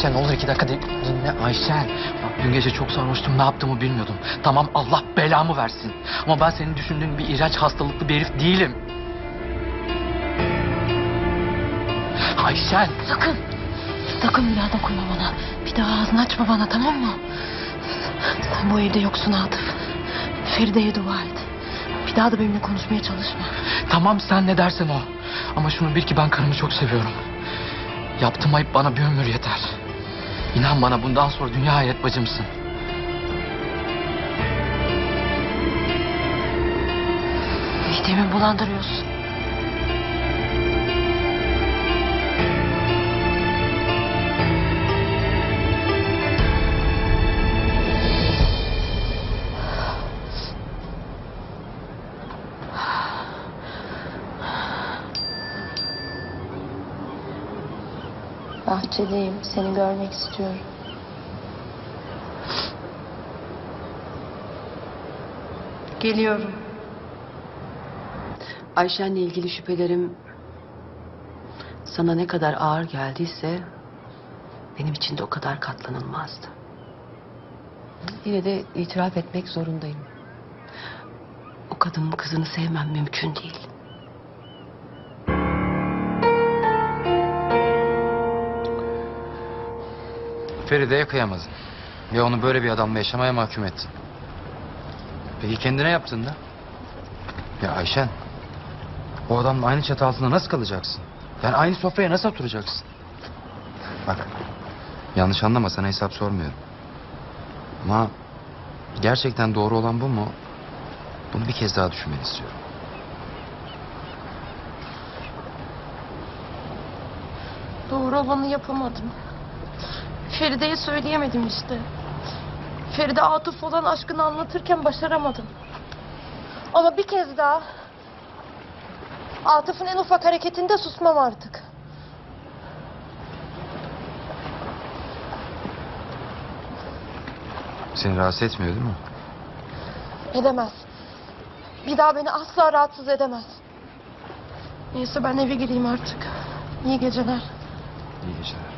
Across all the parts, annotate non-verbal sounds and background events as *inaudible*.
Ayşen olur iki dakika din- dinle Ayşen. Bak dün gece çok sarhoştum ne yaptığımı bilmiyordum. Tamam Allah belamı versin. Ama ben senin düşündüğün bir iğrenç hastalıklı bir herif değilim. Ayşen. Sakın. Sakın bir daha dokunma bana. Bir daha ağzını açma bana tamam mı? Sen bu evde yoksun Atıf. Feride'ye dua et. Bir daha da benimle konuşmaya çalışma. Tamam sen ne dersen o. Ama şunu bil ki ben karımı çok seviyorum. Yaptığım ayıp bana bir ömür yeter. İnan bana bundan sonra dünya hayret bacımsın. Midemi bulandırıyorsun. Bahçedeyim. Seni görmek istiyorum. Geliyorum. Ayşen'le ilgili şüphelerim sana ne kadar ağır geldiyse benim için de o kadar katlanılmazdı. Yine de itiraf etmek zorundayım. O kadının kızını sevmem mümkün değil. Feride'ye kıyamadın. Ve onu böyle bir adamla yaşamaya mahkum ettin. Peki kendine yaptın da? Ya Ayşen, o adamla aynı çatı altında nasıl kalacaksın? Yani aynı sofraya nasıl oturacaksın? Bak, yanlış anlama sana hesap sormuyorum. Ama gerçekten doğru olan bu mu? Bunu bir kez daha düşünmeni istiyorum. Doğru olanı yapamadım. Feride'ye söyleyemedim işte. Feride Atıf olan aşkını anlatırken başaramadım. Ama bir kez daha Atıf'ın en ufak hareketinde susmam artık. Seni rahatsız etmiyor değil mi? Edemez. Bir daha beni asla rahatsız edemez. Neyse ben eve gireyim artık. İyi geceler. İyi geceler.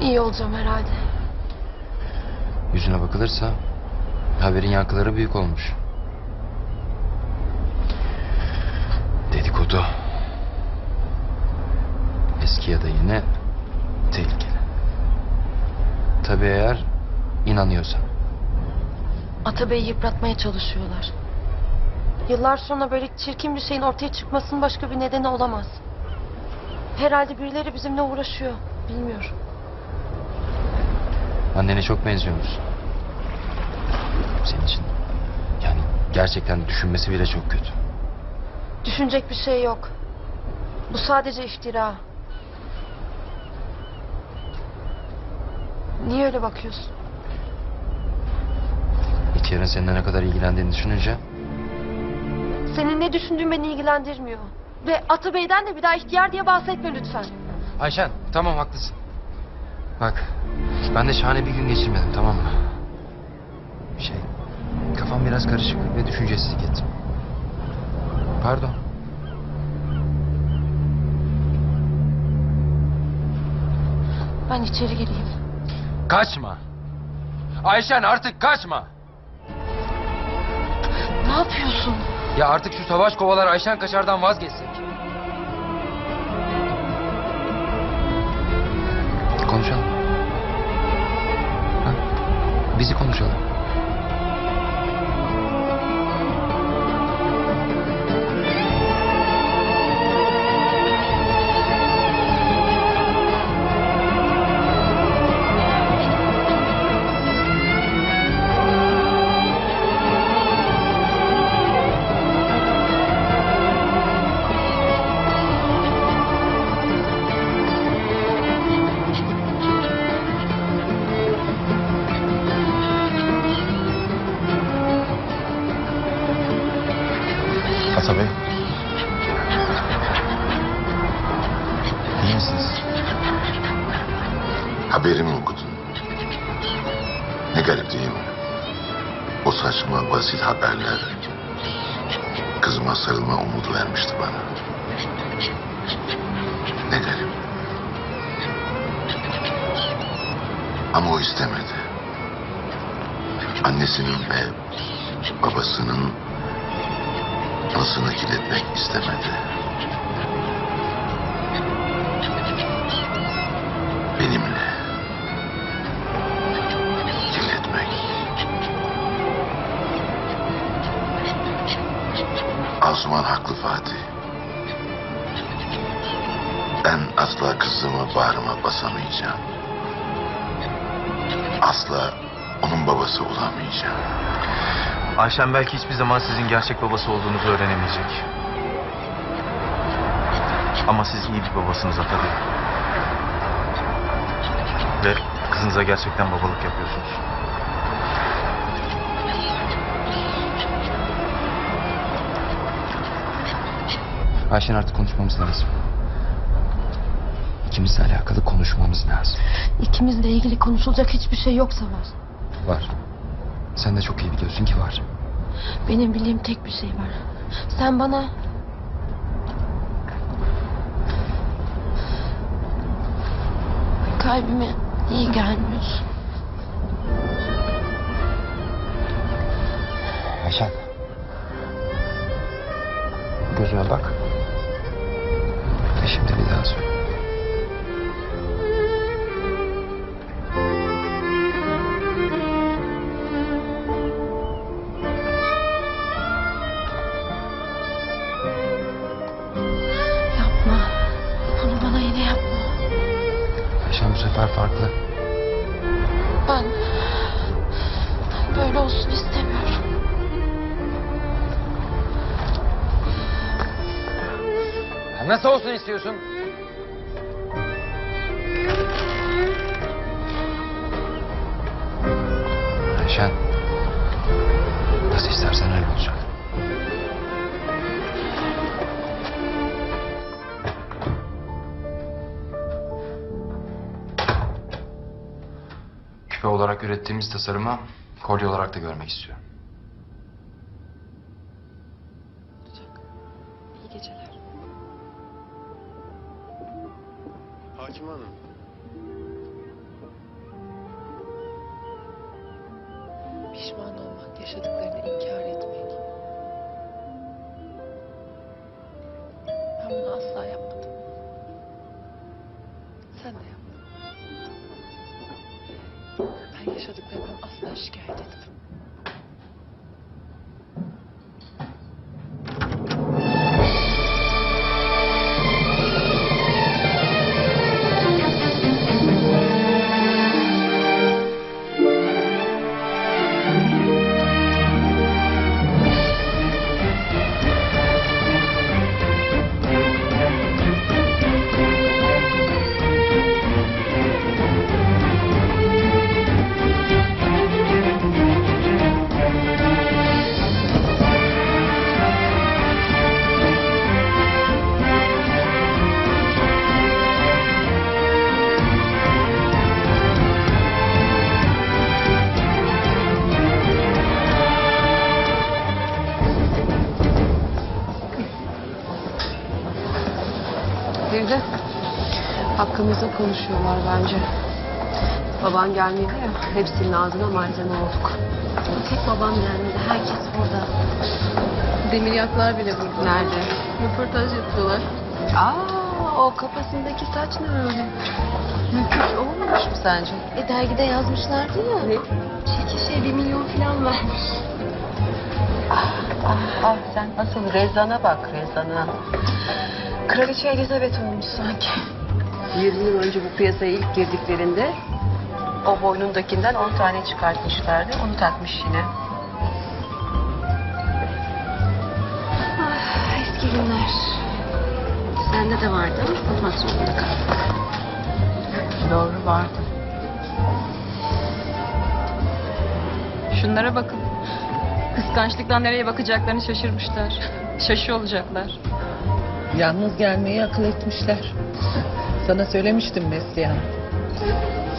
İyi olacağım herhalde. Yüzüne bakılırsa haberin yankıları büyük olmuş. Dedikodu. Eski ya da yine tehlikeli. Tabii eğer inanıyorsan. Atabey'i yıpratmaya çalışıyorlar. Yıllar sonra böyle çirkin bir şeyin ortaya çıkmasının başka bir nedeni olamaz. Herhalde birileri bizimle uğraşıyor. Bilmiyorum. Annene çok benziyormuş. Senin için. Yani gerçekten düşünmesi bile çok kötü. Düşünecek bir şey yok. Bu sadece iftira. Niye öyle bakıyorsun? İhtiyarın seninle ne kadar ilgilendiğini düşününce Senin ne düşündüğün beni ilgilendirmiyor. Ve Atabey'den de bir daha ihtiyar diye bahsetme lütfen. Ayşen tamam haklısın. Bak ben de şahane bir gün geçirmedim tamam mı? Şey kafam biraz karışık ve düşüncesizlik ettim. Pardon. Ben içeri gireyim. Kaçma. Ayşen artık kaçma. Ne yapıyorsun? Ya artık şu savaş kovalar Ayşen Kaçar'dan vazgeçsek. Konuşalım. Ha? Bizi konuşalım. Ata Bey. İyi misiniz? Haberimi okudun. Ne garip değil mi? O saçma basit haberler kızıma sarılma umudu vermişti bana. Ne garip. Ama o istemedi. Annesinin ve babasının anısını kirletmek istemedi. Benimle kirletmek. Asuman haklı Fatih. Ben asla kızımı bağrıma basamayacağım. Asla onun babası olamayacağım. Ayşen belki hiçbir zaman sizin gerçek babası olduğunuzu öğrenemeyecek. Ama siz iyi bir babasınız Ata Bey. Ve kızınıza gerçekten babalık yapıyorsunuz. Ayşen artık konuşmamız lazım. İkimizle alakalı konuşmamız lazım. İkimizle ilgili konuşulacak hiçbir şey yoksa var. Var. Sen de çok iyi biliyorsun ki var. Benim bildiğim tek bir şey var. Sen bana... Kalbime iyi gelmiyorsun. Ayşen. Gözüme bak. Sefer farklı. Ben böyle olsun istemiyorum. Nasıl olsun istiyorsun? Ayşen. Nasıl istersen öyle olarak ürettiğimiz tasarımı kolye olarak da görmek istiyorum. İyi geceler. Hakim Hanım. Feride, hakkımızda konuşuyorlar bence. Baban gelmedi ya, hepsinin ağzına malzeme olduk. Tek babam gelmedi. Herkes burada. Demiryaklar bile burada. Nerede? Röportaj yapıyorlar. Aa, o kafasındaki saç ne öyle? Mülküç olmamış mı sence? E dergide yazmışlardı ya. Ne? Çekil şey bir milyon falan vermiş. Ah sen asıl Rezan'a bak Rezan'a. Kraliçe Elizabeth olmuş sanki. 20 yıl önce bu piyasaya ilk girdiklerinde o boynundakinden 10 tane çıkartmışlardı. Onu takmış yine. Ah, eski günler. Sende de vardı ama zorunda kaldık. Doğru vardı. Şunlara bakın. Kıskançlıktan nereye bakacaklarını şaşırmışlar. Şaşı olacaklar. Yalnız gelmeyi akıl etmişler. Sana söylemiştim Neslihan.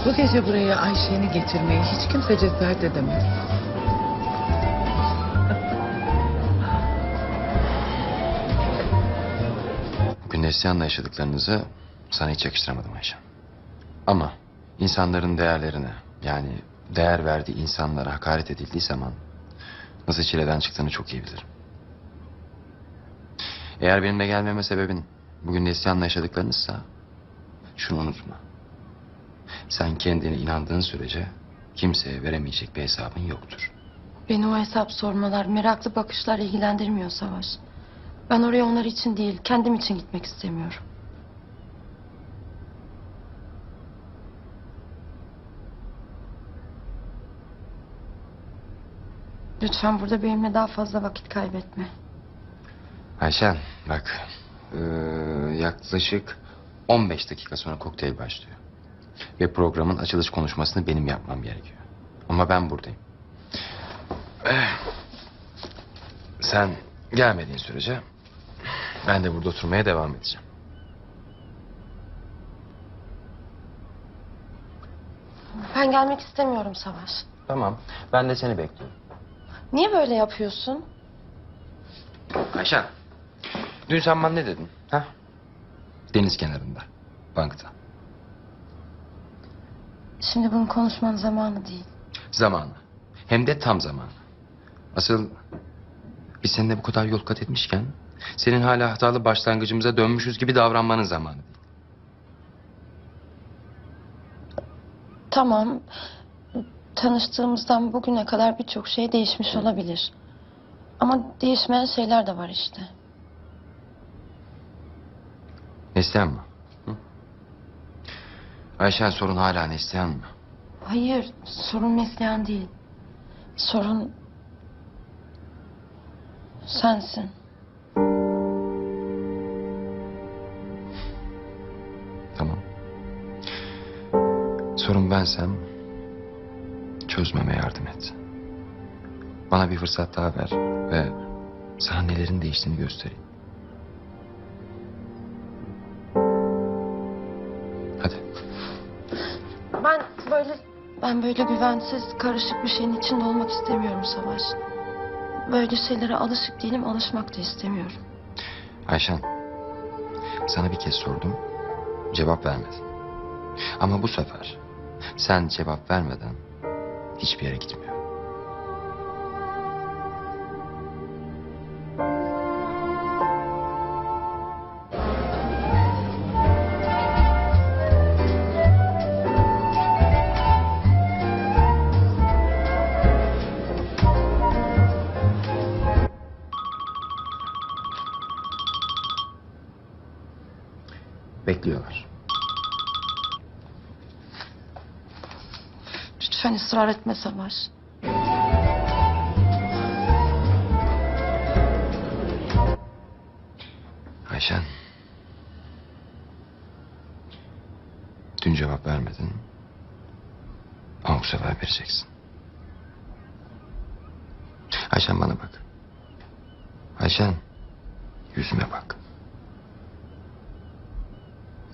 Bu gece buraya Ayşe'ni getirmeyi hiç kimse cesaret edemez. Bugün Neslihan'la yaşadıklarınızı sana hiç yakıştıramadım Ayşe. Ama insanların değerlerine yani değer verdiği insanlara hakaret edildiği zaman nasıl çileden çıktığını çok iyi bilirim. Eğer benimle gelmeme sebebin bugün Neslihan'la yaşadıklarınızsa şunu unutma. Sen kendine inandığın sürece kimseye veremeyecek bir hesabın yoktur. Beni o hesap sormalar, meraklı bakışlar ilgilendirmiyor Savaş. Ben oraya onlar için değil, kendim için gitmek istemiyorum. Lütfen burada benimle daha fazla vakit kaybetme. Ayşen bak eee, yaklaşık 15 dakika sonra kokteyl başlıyor. Ve programın açılış konuşmasını benim yapmam gerekiyor. Ama ben buradayım. Eh, Sen gelmediğin sürece ben de burada oturmaya devam edeceğim. Ben gelmek istemiyorum Savaş. Tamam ben de seni bekliyorum. Niye böyle yapıyorsun? Ayşen dün sen bana ne dedin? Ha? Deniz kenarında bankta. Şimdi bunu konuşmanın zamanı değil. Zamanı. Hem de tam zamanı. Asıl biz seninle bu kadar yol kat etmişken... ...senin hala hatalı başlangıcımıza dönmüşüz gibi davranmanın zamanı değil. Tamam. Tanıştığımızdan bugüne kadar birçok şey değişmiş olabilir. Ama değişmeyen şeyler de var işte. Neslihan mı? Hı? Ayşen sorun hala Neslihan mı? Hayır, sorun Neslihan değil. Sorun sensin. Tamam. Sorun bensem... ...çözmeme yardım et. Bana bir fırsat daha ver ve... ...sana nelerin değiştiğini göstereyim. Ben böyle güvensiz, karışık bir şeyin içinde olmak istemiyorum Savaş. Böyle şeylere alışık değilim, alışmak da istemiyorum. Ayşen, sana bir kez sordum, cevap vermedin. Ama bu sefer sen cevap vermeden hiçbir yere gitmiyor. Bekliyorlar. Lütfen ısrar etme Savaş.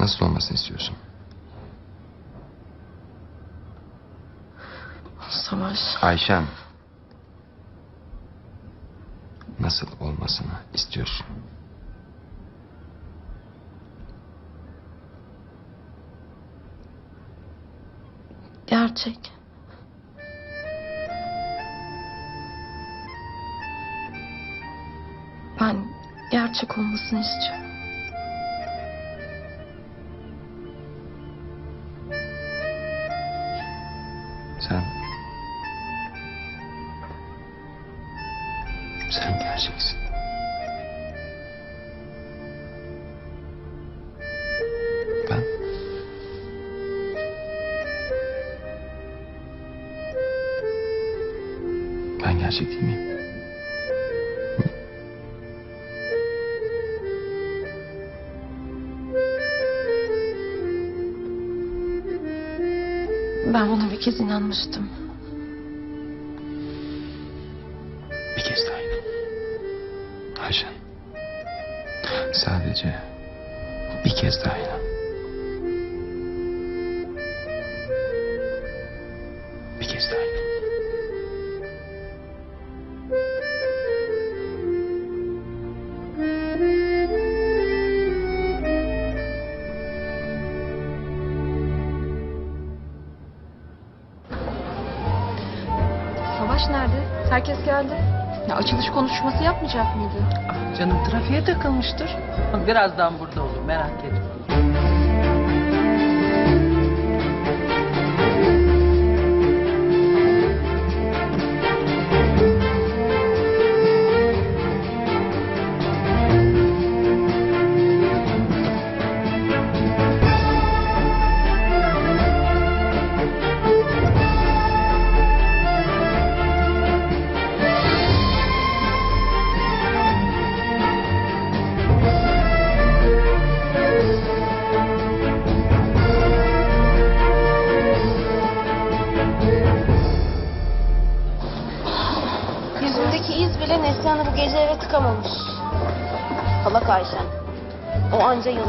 Nasıl olmasını istiyorsun? Savaş. Ayşen. Nasıl olmasını istiyorsun? Gerçek. Ben gerçek olmasını istiyorum. Gerçek değil miyim? Ben buna bir kez inanmıştım. Bir kez daha inan. Ayşen. Sadece bir kez daha inan. Herkes geldi. Ya açılış konuşması yapmayacak mıydı? Canım trafiğe takılmıştır. Birazdan burada olur merak etme.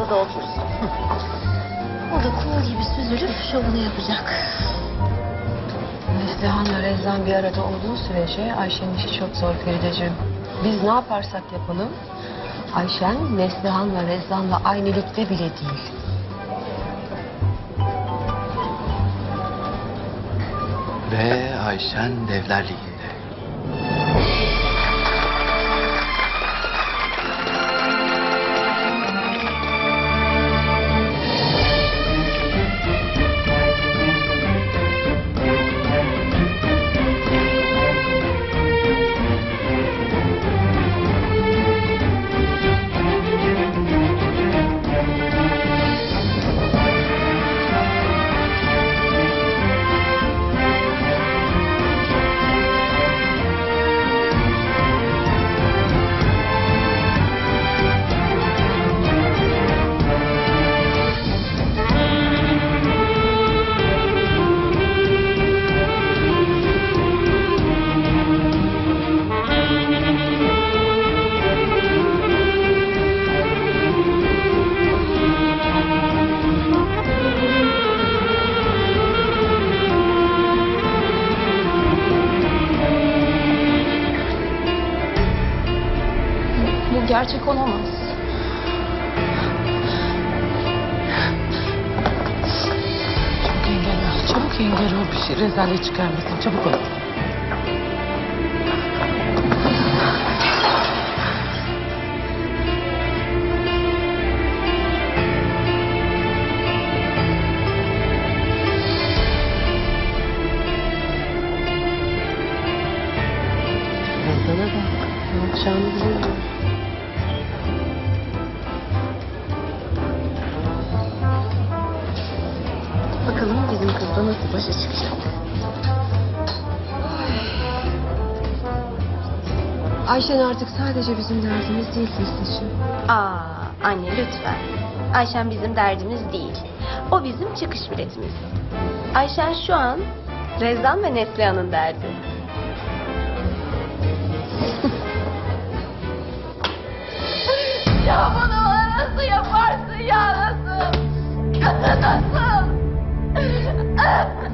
Yalıda otursun. *laughs* O da kuğu gibi süzülüp şovunu yapacak. Neslihan'la Rezan bir arada olduğu sürece Ayşe'nin işi çok zor Ferideciğim. Biz ne yaparsak yapalım Ayşen Neslihan'la Rezan'la aynı ligde bile değil. Ve Ayşen Devler Ligi'nde. 这样我早就不 sadece bizim derdimiz değil Füsun'cum. Aa anne lütfen. Ayşen bizim derdimiz değil. O bizim çıkış biletimiz. Ayşen şu an Rezan ve Neslihan'ın derdi. ya bunu bana nasıl yaparsın ya nasıl? Nasıl?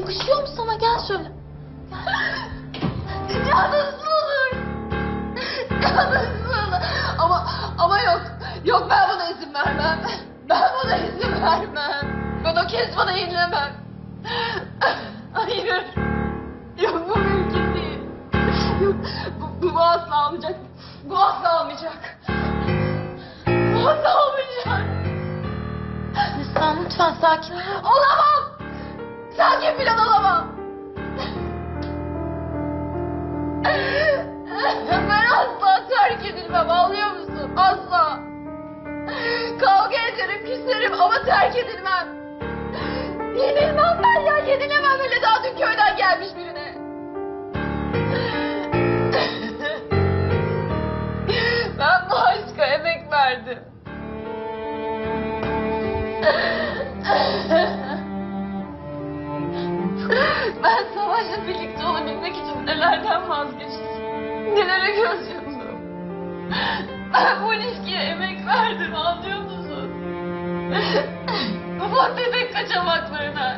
Yakışıyor mu sana? Gel şöyle. ya nasıl olur? Ya nasıl olur? Ama, ama yok. Yok ben buna izin vermem. Ben buna izin vermem. Ben o kez bana yenilemem. Hayır. Yok bu mümkün değil. Yok bu, bu asla olmayacak. Bu asla olmayacak. Bu asla olmayacak. Neslihan lütfen sakin ol. Sakin falan olamam. Ben asla terk edilmem anlıyor musun? Asla. Kavga ederim, küserim ama terk edilmem. Yenilmem ben ya yenilemem öyle daha dün köyden gelmiş birine. Savaş'la birlikte olabilmek için nelerden vazgeçtim. Nelere göz yumdum. Ben bu ilişkiye emek verdim anlıyor musun? *laughs* Ufak tefek kaçamaklarına,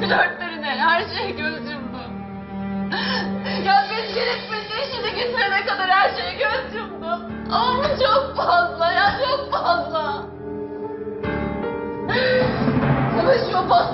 flörtlerine, her şeye göz yumdum. Ya ben gelip peşine gitmene kadar her şeye göz yumdum. Ama çok fazla ya çok fazla. Ama şu fazla.